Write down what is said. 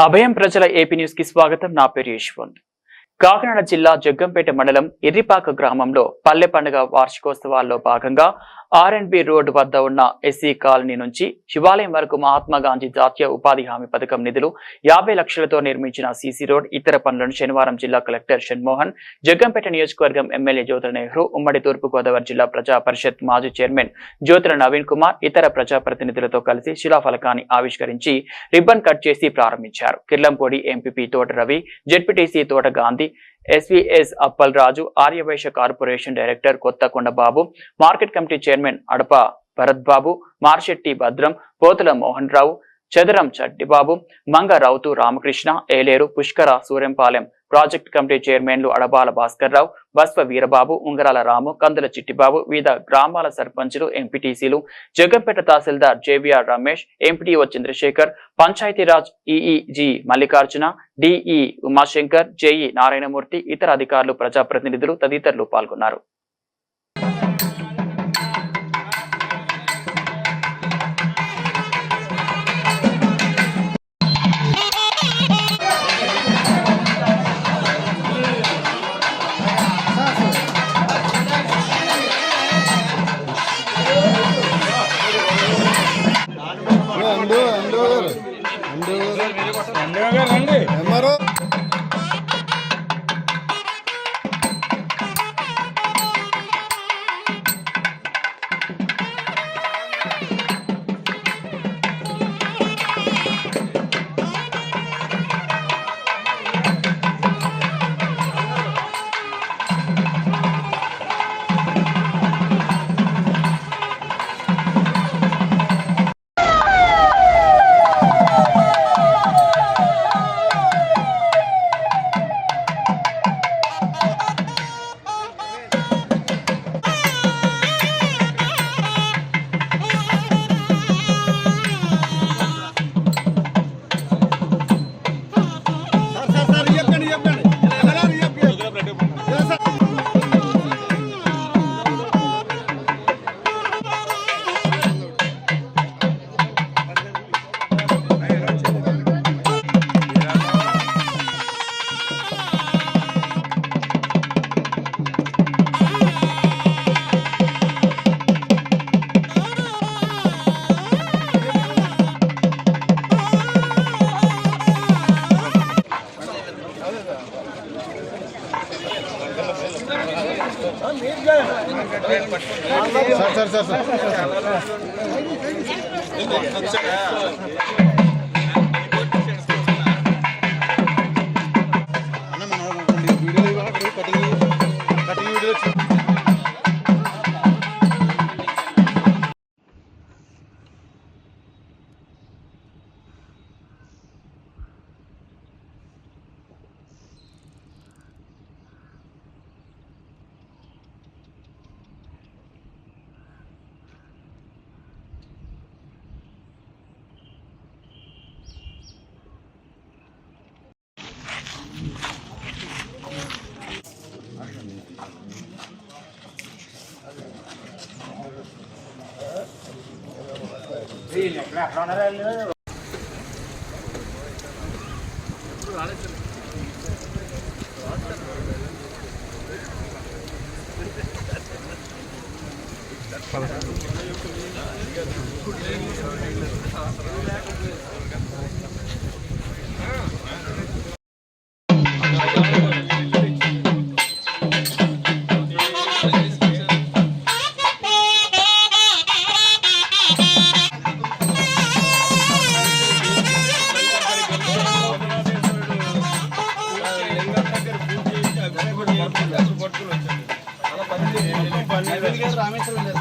అభయం ప్రజల ఏపీ న్యూస్కి స్వాగతం. నా పేరు యశ్వంత్. కాకినాడ జిల్లా జగ్గంపేట మండలం ఎర్రిపాక గ్రామంలో పల్లె పండుగ వార్షికోత్సవాల్లో భాగంగా ఆర్ అండ్ బి రోడ్డు వద్ద ఉన్న ఎస్సీ కాలనీ నుంచి శివాలయం వరకు మహాత్మా గాంధీ జాతీయ ఉపాధి హామీ పథకం నిధులు యాభై లక్షలతో నిర్మించిన సీసీ రోడ్ ఇతర పనులను శనివారం జిల్లా కలెక్టర్ షణ్మోహన్ జగ్గంపేట నియోజకవర్గం ఎమ్మెల్యే జ్యోతుల నెహ్రూ ఉమ్మడి తూర్పుగోదావరి జిల్లా ప్రజా పరిషత్ మాజీ చైర్మన్ జ్యోతుల నవీన్ కుమార్ ఇతర ప్రజాప్రతినిధులతో కలిసి శిలాఫలకాన్ని ఆవిష్కరించి రిబ్బన్ కట్ చేసి ప్రారంభించారు. Kirlampudi MPP Thota Ravi ZPTC Thota Gandhi SVS Appal Raju Aryavysya corporation director Kothakonda Babu market committee chairman Adapa Bharat Babu Marshetti Bhadram Pothula Mohan Rao Chadaram Chattibabu Manga Routhu Ramakrishna Yeleru Pushkara Suryampalem project committee చైర్మన్లు అడబాల భాస్కర్ రావు బస్వ వీరబాబు ఉంగరాల రాము కందుల చిట్టిబాబు వివిధ గ్రామాల సర్పంచులు ఎంపీటీసీలు జగంపేట తహసీల్దార్ JVR Ramesh MPDO Chandrasekhar Panchayatiraj ఈఈజీ Mallikarjuna DE Umashankar JE Narayanamurthy ఇతర అధికారులు ప్రజాప్రతినిధులు తదితరులు పాల్గొన్నారు. ಇವಾಗ ರಂಗ సార్ సార్ సార్ సార్ అన్న మన వీడియో కటింగ్ కటింగ్ వీడియో పదకొండు రామేశ్వరం